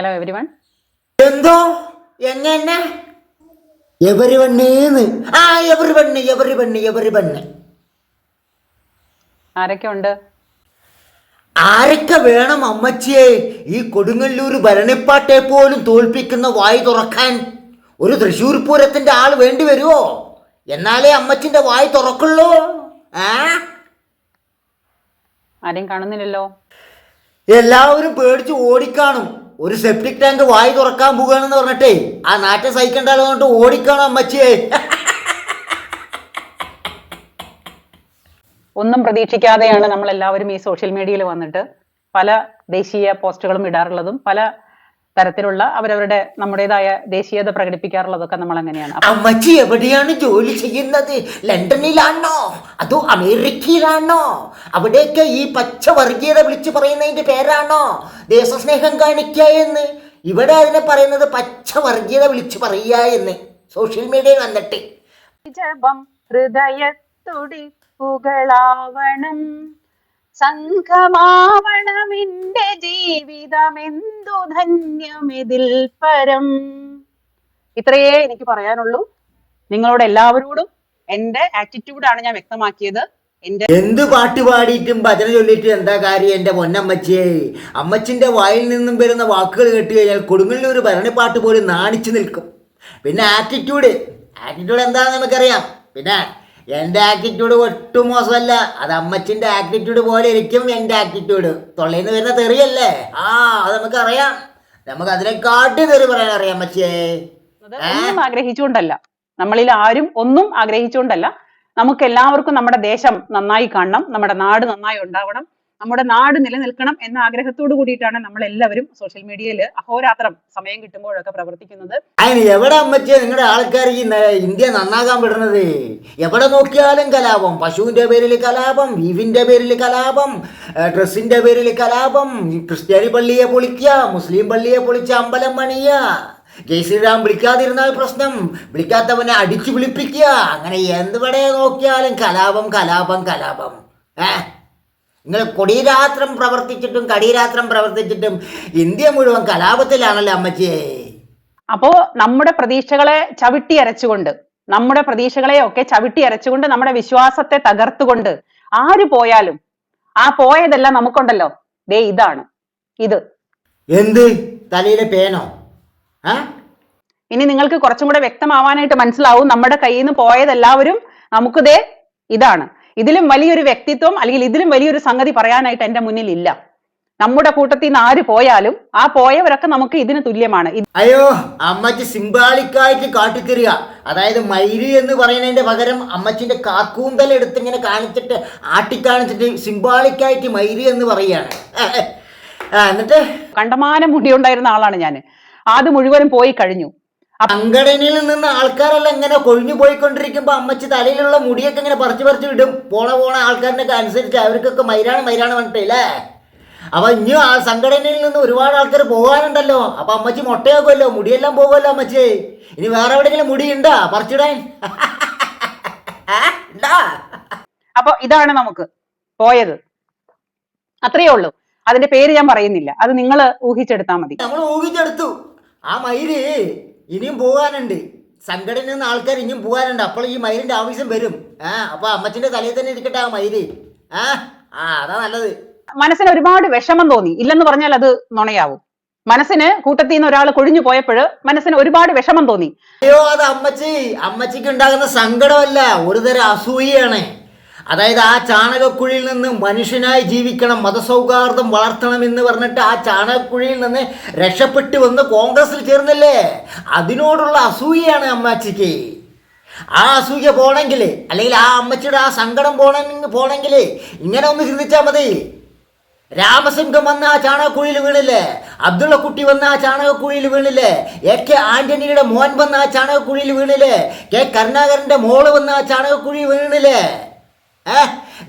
Hello every one എന്തോ എങ്ങനെ എവരി വണ്ണേന്ന് ആ everyone everyone everyone ആരൊക്കെ ഉണ്ട്? ആരൊക്കെ വേണം അമ്മച്ചിയെ ഈ കൊടുങ്ങല്ലൂർ ഭരണിപ്പാട്ടെ പോലും തോൽപ്പിക്കുന്ന വായി തുറക്കാൻ? ഒരു തൃശ്ശൂർ പൂരത്തിന്റെ ആൾ വേണ്ടി വരുമോ എന്നാലേ അമ്മച്ചിന്റെ വായി തുറക്കുള്ളൂ. ആ? ആരെയും കാണുന്നില്ലല്ലോ. എല്ലാവരും പേടിച്ച് ഓടിക്കാണും. ഒരു സെപ്റ്റിക് ടാങ്ക് വായി തുറക്കാൻ പോകുകയാണെന്ന് പറഞ്ഞിട്ടേ ആ നാറ്റം സഹിക്കണ്ടാലോ കൊണ്ട് ഓടിക്കാണും അമ്മച്ചിയെ? ഒന്നും പ്രതീക്ഷിക്കാതെയാണ് നമ്മൾ എല്ലാവരും ഈ സോഷ്യൽ മീഡിയയിൽ വന്നിട്ട് പല ദേശീയ പോസ്റ്റുകളും ഇടാറുള്ളതും പല തരത്തിലുള്ള അവരവരുടെ നമ്മുടേതായ ദേശീയത പ്രകടിപ്പിക്കാറുള്ളതൊക്കെ നമ്മൾ അങ്ങനെയാണ് അമ്മച്ചി എവിടെയാണ് ജോലി ചെയ്യുന്നത്? ലണ്ടനിലാണോ? അതോ അമേരിക്കയിലാണോ? അവിടെയൊക്കെ ഈ പച്ച വർഗീയത വിളിച്ചു പറയുന്നതിന്റെ പേരാണോ? ദേശസ്നേഹം കാണിക്കുക എന്ന്. ഇവിടെ അതിനെ പറയുന്നത് പച്ച വർഗീയത വിളിച്ചു പറയുക എന്ന്. സോഷ്യൽ മീഡിയയിൽ വന്നിട്ട്. ജപം ഹൃദയത്തുടിപ്പുകളാവണം സംഘമാവണമെന്റെ ജീവിതമെന്തു ധന്യമിതിൽ പരം? ഇത്രയേ എനിക്ക് പറയാനുള്ളൂ. നിങ്ങളോട് എല്ലാവരോടും എന്റെ ആറ്റിറ്റ്യൂഡാണ് ഞാൻ വ്യക്തമാക്കിയത്. എന്ത് പാട്ട് പാടിയിട്ടും ഭജന ചൊല്ലിയിട്ടും എന്താ കാര്യം എന്റെ പൊന്നമ്മച്ചിയെ? അമ്മച്ചിന്റെ വായിൽ നിന്നും വരുന്ന വാക്കുകൾ കേട്ട് കഴിഞ്ഞാൽ കൊടുങ്ങല്ലൂർ ഭരണിപ്പാട്ട് പോലും നാണിച്ചു നിൽക്കും. പിന്നെ ആറ്റിറ്റ്യൂഡ് ആറ്റിറ്റ്യൂഡ് എന്താണെന്ന് നമുക്കറിയാം. പിന്നെ എന്റെ ആറ്റിറ്റ്യൂഡ് ഒട്ടും മോശമല്ല. അത് അമ്മച്ചിന്റെ ആറ്റിറ്റ്യൂഡ് പോലെ ഇരിക്കും എന്റെ ആറ്റിറ്റ്യൂഡ് തൊള്ളയിൽ നിന്ന് വരുന്ന തെറിയല്ലേ? ആ അത് നമുക്കറിയാം. നമുക്ക് അതിനെക്കാട്ടി തെറി പറയാൻ അറിയാം അമ്മച്ചിയെ ഒന്നും ആഗ്രഹിച്ചുകൊണ്ടല്ല. നമ്മളിൽ ആരും ഒന്നും ആഗ്രഹിച്ചുകൊണ്ടല്ല. നമുക്ക് എല്ലാവർക്കും നമ്മുടെ ദേശം നന്നായി കാണണം. നമ്മുടെ നാട് നന്നായി ഉണ്ടാവണം. നമ്മുടെ നാട് നിലനിൽക്കണം എന്ന ആഗ്രഹത്തോട് കൂടിയിട്ടാണ് നമ്മൾ എല്ലാവരും സോഷ്യൽ മീഡിയയിൽ അഹോരാത്രം സമയം കിട്ടുമ്പോഴൊക്കെ പ്രവർത്തിക്കുന്നത്. എവിടെ അമ്മച്ചിയെ നിങ്ങളുടെ ആൾക്കാർ ഈ ഇന്ത്യ നന്നാകാൻ വിടുന്നത് എവിടെ നോക്കിയാലും കലാപം. പശുവിന്റെ പേരിൽ കലാപം വീവിന്റെ പേരിൽ കലാപം ഡ്രസ്സിന്റെ പേരിൽ കലാപം ക്രിസ്ത്യാനി പള്ളിയെ പൊളിക്കുക മുസ്ലിം പള്ളിയെ പൊളിച്ച അമ്പലം പണിയ ജയ് ശ്രീറാം വിളിക്കാതിരുന്നാൽ പ്രശ്നം വിളിക്കാത്തവനെ അടിച്ചു വിളിപ്പിക്കുക അങ്ങനെ എന്തുവിടെ നോക്കിയാലും കലാപം കലാപം കലാപം. ഏ? നിങ്ങൾ കൊടിരാത്രം പ്രവർത്തിച്ചിട്ടും കടിരാത്രം പ്രവർത്തിച്ചിട്ടും ഇന്ത്യ മുഴുവൻ കലാപത്തിലാണല്ലോ അമ്മച്ചിയെ അപ്പോ നമ്മുടെ പ്രതീക്ഷകളെ ചവിട്ടി അരച്ചുകൊണ്ട് നമ്മുടെ പ്രതീക്ഷകളെ ഒക്കെ ചവിട്ടി അരച്ചുകൊണ്ട് നമ്മുടെ വിശ്വാസത്തെ തകർത്തുകൊണ്ട് ആര് പോയാലും ആ പോയതെല്ലാം നമുക്കുണ്ടല്ലോ. ദേ ഇതാണ്. ഇത്. എന്ത്? തലയിലെ പേനോ? ഇനി നിങ്ങൾക്ക് കുറച്ചും കൂടെ വ്യക്തമാവാനായിട്ട് മനസ്സിലാവും നമ്മുടെ കയ്യിൽ നിന്ന് പോയതെല്ലാവരും നമുക്ക് ദേ ഇതാണ്. ഇതിലും വലിയൊരു വ്യക്തിത്വം അല്ലെങ്കിൽ ഇതിലും വലിയൊരു സംഗതി പറയാനായിട്ട് എന്റെ മുന്നിൽ ഇല്ല നമ്മുടെ കൂട്ടത്തിൽ നിന്ന് ആര് പോയാലും ആ പോയവരൊക്കെ നമുക്ക് ഇതിന് തുല്യമാണ്. അയ്യോ അമ്മച്ചി സിംബാളിക്കായിട്ട് കാട്ടിത്തരിക. അതായത് മയിൽ എന്ന് പറയുന്നതിന്റെ പകരം അമ്മച്ചിന്റെ കാക്കൂന്തൽ എടുത്ത് ഇങ്ങനെ കാണിച്ചിട്ട് ആട്ടിക്കാണിച്ചിട്ട് സിംബാളിക്കായിട്ട് മയിൽ എന്ന് പറയാണ് എന്നിട്ട്? കണ്ടമാനം മുടിയുണ്ടായിരുന്ന ആളാണ് ഞാൻ അത് മുഴുവനും പോയി കഴിഞ്ഞു. സംഘടനയിൽ നിന്ന് ആൾക്കാരെല്ലാം ഇങ്ങനെ കൊഴിഞ്ഞു പോയിക്കൊണ്ടിരിക്കുമ്പോൾ അമ്മച്ചി തലയിലുള്ള മുടിയൊക്കെ ഇങ്ങനെ പറിച്ചു പറിച്ചു വിടും പോണ പോണ ആൾക്കാരിനൊക്കെ അനുസരിച്ച് അവർക്കൊക്കെ മൈരാണ് മൈരാണ് പറഞ്ഞിട്ടില്ലേ അപ്പൊ ഇനി ആ സംഘടനയിൽ നിന്ന് ഒരുപാട് ആൾക്കാർ പോകാനുണ്ടല്ലോ. അപ്പൊ അമ്മച്ചി മുട്ടയാക്കുമല്ലോ. മുടിയെല്ലാം പോകുമല്ലോ അമ്മച്ചി. ഇനി വേറെ എവിടെയെങ്കിലും മുടി ഉണ്ടോ പറിച്ചിടാൻ. അപ്പൊ ഇതാണ് നമുക്ക് പോയത്. അത്രയേ ഉള്ളൂ. അതിന്റെ പേര് ഞാൻ പറയുന്നില്ല. അത് നിങ്ങൾ ഊഹിച്ചെടുത്താൽ മതി. നമ്മൾ ഊഹിച്ചെടുത്തു. ആ മയിൽ ഇനിയും പോകാനുണ്ട്. സങ്കടം നിന്ന് ആൾക്കാർ ഇനിയും പോകാനുണ്ട്. അപ്പോൾ ഈ മയിലിന്റെ ആവശ്യം വരും. ആ അപ്പൊ അമ്മച്ചിന്റെ തലയിൽ തന്നെ ഇരിക്കട്ടെ ആ മയിൽ ആ ആ അതാ നല്ലത്. മനസ്സിന് ഒരുപാട് വിഷമം തോന്നി. ഇല്ലെന്ന് പറഞ്ഞാൽ അത് നുണയാവും. മനസ്സിന് കൂട്ടത്തിൽ നിന്ന് ഒരാൾ കൊഴിഞ്ഞു പോയപ്പോൾ മനസ്സിന് ഒരുപാട് വിഷമം തോന്നി. അയ്യോ അത് അമ്മച്ചി. അമ്മച്ചിക്ക് ഉണ്ടാകുന്ന സങ്കടമല്ല. ഒരുതരം അസൂയയാണ്. അതായത് ആ ചാണകക്കുഴിയിൽ നിന്ന് മനുഷ്യനായി ജീവിക്കണം മതസൗഹാർദ്ദം വളർത്തണം എന്ന് പറഞ്ഞിട്ട് ആ ചാണകക്കുഴിയിൽ നിന്ന് രക്ഷപ്പെട്ടു വന്ന് കോൺഗ്രസിൽ ചേർന്നല്ലേ? അതിനോടുള്ള അസൂയയാണ് അമ്മാച്ചിക്ക്. ആ അസൂയ പോണെങ്കിൽ അല്ലെങ്കിൽ ആ അമ്മച്ചിയുടെ ആ സങ്കടം പോണെങ്കിൽ പോണെങ്കിൽ ഇങ്ങനെ ഒന്ന് ചിന്തിച്ചാൽ മതി. രാമസിംഹം വന്ന ആ ചാണകക്കുഴിയിൽ വീണില്ലേ? അബ്ദുള്ള കുട്ടി വന്ന ആ ചാണകക്കുഴിയിൽ വീണില്ലേ? എ കെ ആന്റണിയുടെ മോൻ വന്ന ആ ചാണകക്കുഴിയിൽ വീണില്ലേ? കെ കരുണാകരന്റെ മോൾ വന്ന ആ ചാണകക്കുഴി വീണില്ലേ?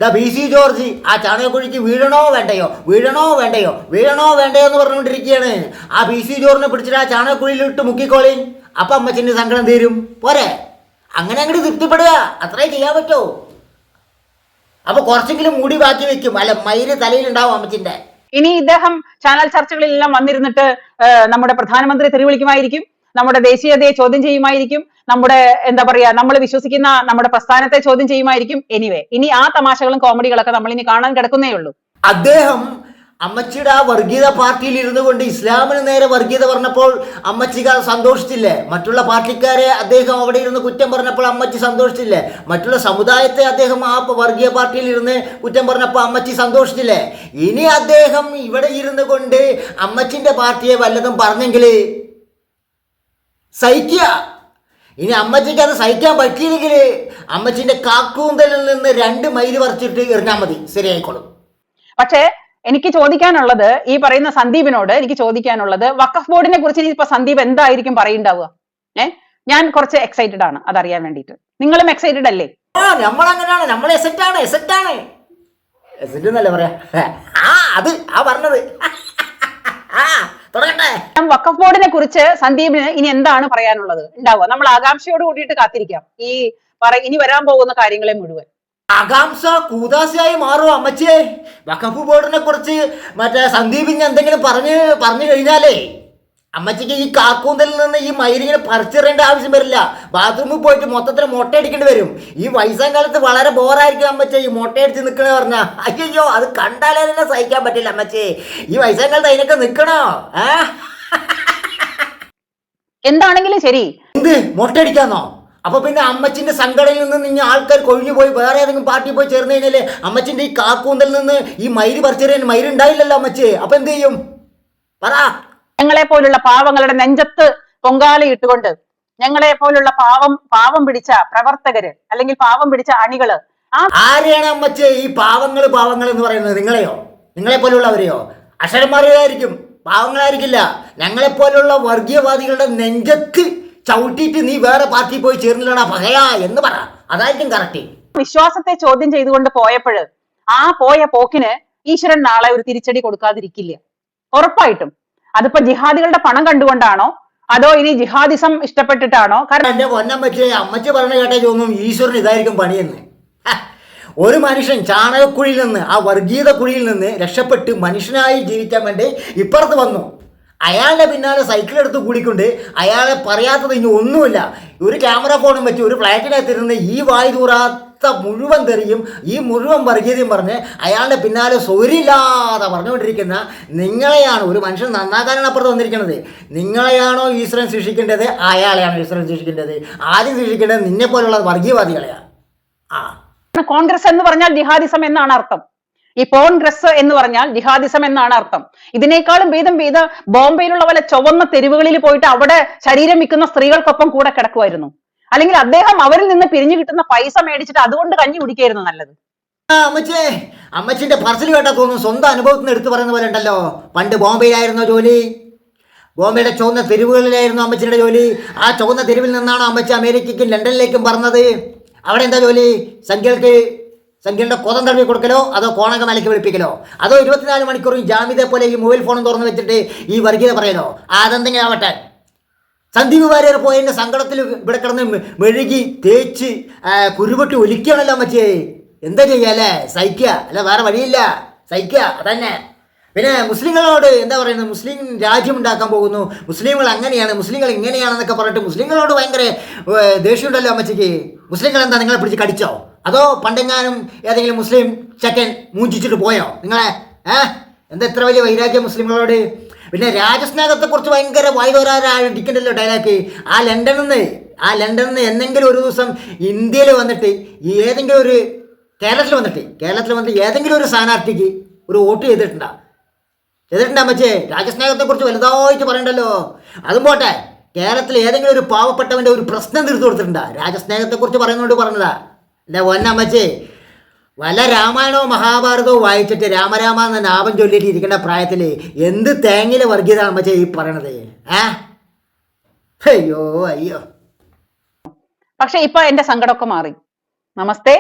ദാ ബി സി ജോർജ് ആ ചാണകക്കുഴിക്ക് വീഴണോ വേണ്ടയോ? വീഴണോ വേണ്ടയോ? വീഴണോ വേണ്ടയോ എന്ന് പറഞ്ഞുകൊണ്ടിരിക്കുകയാണ്. ആ ബി സി ജോർജിനെ പിടിച്ചിട്ട് ആ ചാണകക്കുഴിയിലിട്ട് മുക്കിക്കോളി. അപ്പം അമ്മച്ചന്റെ സങ്കടം തീരും. പോരെ. അങ്ങനെ അങ്ങോട്ട് തൃപ്തിപ്പെടുക. അത്രേ ചെയ്യാൻ പറ്റുമോ അപ്പൊ കുറച്ചെങ്കിലും മുടി ബാക്കി വെക്കും. അല്ല മയിൽ തലയിലുണ്ടാവും അമ്മച്ചിന്റെ. ഇനി ഇദ്ദേഹം ചാനൽ ചർച്ചകളിലെല്ലാം വന്നിരുന്നിട്ട് നമ്മുടെ പ്രധാനമന്ത്രി തെറിവിളിക്കുമായിരിക്കും നമ്മുടെ ദേശീയതയെ ചോദ്യം ചെയ്യുമായിരിക്കും. നമ്മുടെ എന്താ പറയാ നമ്മൾ വിശ്വസിക്കുന്ന നമ്മുടെ പ്രസ്ഥാനത്തെ ചോദ്യം ചെയ്യുമായിരിക്കും എനിവേ ഇനി ആ തമാശകളും കോമഡികളൊക്കെ നമ്മൾ ഇനി കാണാൻ കിടക്കുന്നേ ഉള്ളൂ. അദ്ദേഹം അമ്മച്ചിയുടെ ആ വർഗീയത പാർട്ടിയിൽ ഇരുന്നു കൊണ്ട് ഇസ്ലാമിന് നേരെ വർഗീയത പറഞ്ഞപ്പോൾ അമ്മച്ചിക്ക് അത് സന്തോഷിച്ചില്ലേ? മറ്റുള്ള പാർട്ടിക്കാരെ അദ്ദേഹം അവിടെ ഇരുന്ന് കുറ്റം പറഞ്ഞപ്പോൾ അമ്മച്ചി സന്തോഷിച്ചില്ലേ? മറ്റുള്ള സമുദായത്തെ അദ്ദേഹം ആ വർഗീയ പാർട്ടിയിൽ ഇരുന്ന് കുറ്റം പറഞ്ഞപ്പോൾ അമ്മച്ചി സന്തോഷിച്ചില്ലേ? ഇനി അദ്ദേഹം ഇവിടെ ഇരുന്നു കൊണ്ട് അമ്മച്ചിന്റെ പാർട്ടിയെ വല്ലതും പറഞ്ഞെങ്കിൽ സഹിക്കുക. ഇനി അമ്മച്ചിക്ക് അത് സഹിക്കാൻ പറ്റിയില്ലെങ്കിൽ അമ്മച്ചിന്റെ കാക്കൂന്തലിൽ നിന്ന് രണ്ട് മൈൽ പറിച്ചിട്ട് എറിഞ്ഞാൽ മതി. ശരിയായിക്കോളും. പക്ഷേ എനിക്ക് ചോദിക്കാനുള്ളത് ഈ പറയുന്ന സന്ദീപിനോട് എനിക്ക് ചോദിക്കാനുള്ളത് വഖഫ് ബോർഡിനെ കുറിച്ച് ഇപ്പൊ സന്ദീപ് എന്തായിരിക്കും പറയുണ്ടാവുക ഏ? ഞാൻ കുറച്ച് എക്സൈറ്റഡ് ആണ് അതറിയാൻ വേണ്ടിയിട്ട്. നിങ്ങളും എക്സൈറ്റഡ് അല്ലേ? ആ നമ്മൾ എസെറ്റ് ആണ് എസെറ്റ് ആണ്. എസെറ്റ് എന്നല്ല പറയാ. ആ അത് ആ പറഞ്ഞത്. ആ തുടങ്ങട്ടെ. ഞാൻ വഖഫ് ബോർഡിനെ കുറിച്ച് സന്ദീപിന് ഇനി എന്താണ് പറയാനുള്ളത്? ഉണ്ടാവുക. നമ്മൾ ആകാംക്ഷയോട് കൂടിയിട്ട് കാത്തിരിക്കാം. ഈ പറ ഇനി വരാൻ പോകുന്ന കാര്യങ്ങളെ മുഴുവൻ. ആകാംക്ഷ കൂതാശയായി മാറുമോ അമ്മച്ചേ വക്കഫ് ബോർഡിനെ കുറിച്ച് മറ്റേ സന്ദീപിന് എന്തെങ്കിലും പറഞ്ഞ് പറഞ്ഞു കഴിഞ്ഞാലേ അമ്മച്ചിക്ക് ഈ കാക്കൂന്തലിൽ നിന്ന് ഈ മയിലിങ്ങനെ പറിച്ചെറിയേണ്ട ആവശ്യം വരില്ല. ബാത്റൂമിൽ പോയിട്ട് മൊത്തത്തിൽ മുട്ട അടിക്കേണ്ടി വരും. ഈ വയസ്സാം കാലത്ത് വളരെ ബോറായിരിക്കും അമ്മച്ച ഈ മുട്ട അടിച്ച് നിൽക്കണേ പറഞ്ഞ. അയ്യോ അത് കണ്ടാലേ തന്നെ സഹിക്കാൻ പറ്റില്ല അമ്മച്ചേ. ഈ വയസ്സാം കാലത്ത് അതിനൊക്കെ നിൽക്കണോ ഏ എന്താണെങ്കിലും ശരി. എന്ത്? മുട്ടയടിക്കാന്നോ അപ്പൊ പിന്നെ അമ്മച്ചിന്റെ സംഘടനയിൽ നിന്ന് നിങ്ങൾ ആൾക്കാർ കൊഴിഞ്ഞു പോയി വേറെ ഏതെങ്കിലും പാർട്ടി പോയി ചേർന്ന് കഴിഞ്ഞാൽ അമ്മച്ചിന്റെ ഈ കാക്കൂന്തലിൽ നിന്ന് ഈ മയിര് പറിച്ചെറിയാൻ മയിരുണ്ടായില്ലല്ലോ അമ്മച്ചേ. അപ്പൊ എന്ത് ചെയ്യും? പറ. ഞങ്ങളെ പോലുള്ള പാവങ്ങളുടെ നെഞ്ചത്ത് പൊങ്കാലയിട്ടുകൊണ്ട് ഞങ്ങളെ പോലുള്ള പാവം പാവം പിടിച്ച പ്രവർത്തകര് അല്ലെങ്കിൽ പാവം പിടിച്ച അണികൾ ആരെയാണ് അമ്മച്ചേ ഈ പാവങ്ങൾ പാവങ്ങൾ എന്ന് പറയുന്നത്? നിങ്ങളെയോ? നിങ്ങളെ പോലുള്ളവരെയോ അക്ഷരമാരെയായിരിക്കും പാവങ്ങളായിരിക്കില്ല. ഞങ്ങളെ പോലുള്ള വർഗീയവാദികളുടെ നെഞ്ചത്ത് ചവിട്ടിയിട്ട് നീ വേറെ പാർട്ടി പോയി ചേർന്നില്ലടാ പകയാ എന്ന് പറ. അതായിരിക്കും കറക്റ്റ് വിശ്വാസത്തെ ചോദ്യം ചെയ്തുകൊണ്ട് പോയപ്പോഴ് ആ പോയ പോക്കിന് ഈശ്വരൻ നാളെ ഒരു തിരിച്ചടി കൊടുക്കാതിരിക്കില്ല. ഉറപ്പായിട്ടും. അതിപ്പോ ജിഹാദികളുടെ പണം കണ്ടുകൊണ്ടാണോ? അതോ ഇനി ജിഹാദിസം ഇഷ്ടപ്പെട്ടിട്ടാണോ? കാരണം എന്റെ പൊന്നമ്മച്ചി അമ്മച്ചി പറഞ്ഞ കേട്ടേ തോന്നും ഈശ്വരൻ ഇതായിരിക്കും പണിയെന്ന്. ഒരു മനുഷ്യൻ ചാണകക്കുഴിയിൽ നിന്ന് ആ വർഗീയത കുഴിയിൽ നിന്ന് രക്ഷപ്പെട്ട് മനുഷ്യനായി ജീവിക്കാൻ വേണ്ടി ഇപ്പുറത്ത് വന്നു. അയാളുടെ പിന്നാലെ സൈക്കിൾ എടുത്ത് കൂടിക്കൊണ്ട് അയാളെ പറയാത്തത് ഇനി ഒന്നുമില്ല. ഒരു ക്യാമറ ഫോണും വെച്ച് ഒരു ഫ്ലാറ്റിനകത്തിരുന്ന് ഈ വായു തൂറാത്ത മുഴുവൻ തെറിയും ഈ മുഴുവൻ വർഗീയതയും പറഞ്ഞ് അയാളുടെ പിന്നാലെ സൗരില്ലാതെ പറഞ്ഞുകൊണ്ടിരിക്കുന്ന നിങ്ങളെയാണ് ഒരു മനുഷ്യൻ നന്നാക്കാനാണ് അപ്പുറത്ത് വന്നിരിക്കുന്നത്. നിങ്ങളെയാണോ ഈശ്വരൻ ശിക്ഷിക്കേണ്ടത് അയാളെയാണ് ഈശ്വരൻ ശിക്ഷിക്കേണ്ടത് ആദ്യം ശിക്ഷിക്കേണ്ടത് നിന്നെ പോലുള്ള വർഗീയവാദികളെയാണ്. ആ. കോൺഗ്രസ് എന്ന് പറഞ്ഞാൽ ജിഹാദിസം എന്നാണ് അർത്ഥം. ഈ കോൺഗ്രസ് എന്ന് പറഞ്ഞാൽ ജിഹാദിസം എന്നാണ് അർത്ഥം. ഇതിനേക്കാളും ഭേദം ഭേദ ബോംബെയിലുള്ള പോലെ ചുവന്ന തെരുവുകളിൽ പോയിട്ട് അവിടെ ശരീരം വിൽക്കുന്ന സ്ത്രീകൾക്കൊപ്പം കൂടെ കിടക്കുമായിരുന്നു. അല്ലെങ്കിൽ അദ്ദേഹം അവരിൽ നിന്ന് പിരിഞ്ഞു കിട്ടുന്ന പൈസ മേടിച്ചിട്ട് അതുകൊണ്ട് കഞ്ഞി കുടിക്കായിരുന്നു നല്ലത്. അമ്മച്ചേ അമ്മച്ചിന്റെ പറച്ചിൽ കേട്ടാ തോന്നുന്നു സ്വന്തം അനുഭവത്തിൽ നിന്ന് എടുത്തു പറയുന്ന പോലെ ഉണ്ടല്ലോ. പണ്ട് ബോംബെയിലായിരുന്നോ ജോലി. ബോംബെയുടെ ചുവന്ന തെരുവുകളിലായിരുന്നു അമ്മച്ചിയുടെ ജോലി. ആ ചുവന്ന തെരുവിൽ നിന്നാണ് അമ്മച്ചി അമേരിക്കയ്ക്കും ലണ്ടനിലേക്കും പറഞ്ഞത്. അവിടെ എന്താ ജോലി? സംഖ്യകൾക്ക് സംഖ്യയുടെ കോതം തടവി കൊടുക്കലോ? അതോ കോണക മലയ്ക്ക് വിളിപ്പിക്കലോ? അതോ ഇരുപത്തിനാല് മണിക്കൂറും ജാമ്യത പോലെ ഈ മൊബൈൽ ഫോണും തുറന്ന് വെച്ചിട്ട് ഈ വർഗീയത പറയലോ? അതെന്തെങ്കിലും ആവട്ടെ. സന്ദീപ് വാര്യർ പോയതിന്റെ സങ്കടത്തിൽ ഇവിടെ കിടന്ന് മെഴുകി തേച്ച് കുരുപൊട്ടി ഒലിക്കണല്ലോ മറ്റേ എന്താ ചെയ്യാല്ലേ സഹിക്കുക. അല്ല വേറെ വഴിയില്ല. സഹിക്കുക. അതന്നെ. പിന്നെ മുസ്ലിങ്ങളോട് എന്താ പറയുന്നത്? മുസ്ലിം രാജ്യം ഉണ്ടാക്കാൻ പോകുന്നു. മുസ്ലിങ്ങൾ അങ്ങനെയാണ്. മുസ്ലിങ്ങൾ ഇങ്ങനെയാണെന്നൊക്കെ പറഞ്ഞിട്ട് മുസ്ലിങ്ങളോട് ഭയങ്കര ദേഷ്യമുണ്ടല്ലോ അമ്മച്ചിക്ക്. മുസ്ലിങ്ങൾ എന്താ നിങ്ങളെ പിടിച്ച് കടിച്ചോ? അതോ പണ്ടെങ്ങാനും ഏതെങ്കിലും മുസ്ലിം ചക്കൻ മൂഞ്ചിച്ചിട്ട് പോയോ നിങ്ങളെ? ഏഹ് എന്താ ഇത്ര വലിയ വൈരാഗ്യം മുസ്ലിങ്ങളോട്? പിന്നെ രാജസ്നേഹത്തെ കുറിച്ച് ഭയങ്കര വായുതോരാടിക്കണ്ടല്ലോ ഡയലോഗ് ആ ലണ്ടനിൽ നിന്ന് ആ ലണ്ടനിൽ നിന്ന് എന്തെങ്കിലും ഒരു ദിവസം ഇന്ത്യയിൽ വന്നിട്ട് ഏതെങ്കിലും ഒരു കേരളത്തിൽ വന്നിട്ട് കേരളത്തിൽ വന്നിട്ട് ഏതെങ്കിലും ഒരു സ്ഥാനാർത്ഥിക്ക് ഒരു വോട്ട് ചെയ്തിട്ടുണ്ടാ? ചെയ്തിട്ടുണ്ടാ മച്ചേ രാജസ്നേഹത്തെ കുറിച്ച് വലുതായിട്ട് പറയണ്ടല്ലോ. അതും പോട്ടെ കേരളത്തിൽ ഏതെങ്കിലും ഒരു പാവപ്പെട്ടവന്റെ ഒരു പ്രശ്നം തീർത്തു കൊടുത്തിട്ടുണ്ടാ? രാജസ്നേഹത്തെ കുറിച്ച് പറയുന്നതുകൊണ്ട് പറഞ്ഞതാ. എന്റെ പൊന്നമ്മച്ചേ വല്ല രാമായണോ മഹാഭാരതവും വായിച്ചിട്ട് രാമരാമ എന്ന നാമം ചൊല്ലിയിട്ട് ഇരിക്കുന്ന പ്രായത്തിൽ എന്ത് തേങ്ങിലെ വർഗീയത അമ്മച്ചേ ഈ പറയണത്? ഏ? അയ്യോ അയ്യോ. പക്ഷെ ഇപ്പൊ എന്റെ സങ്കടമൊക്കെ മാറി. നമസ്തേ.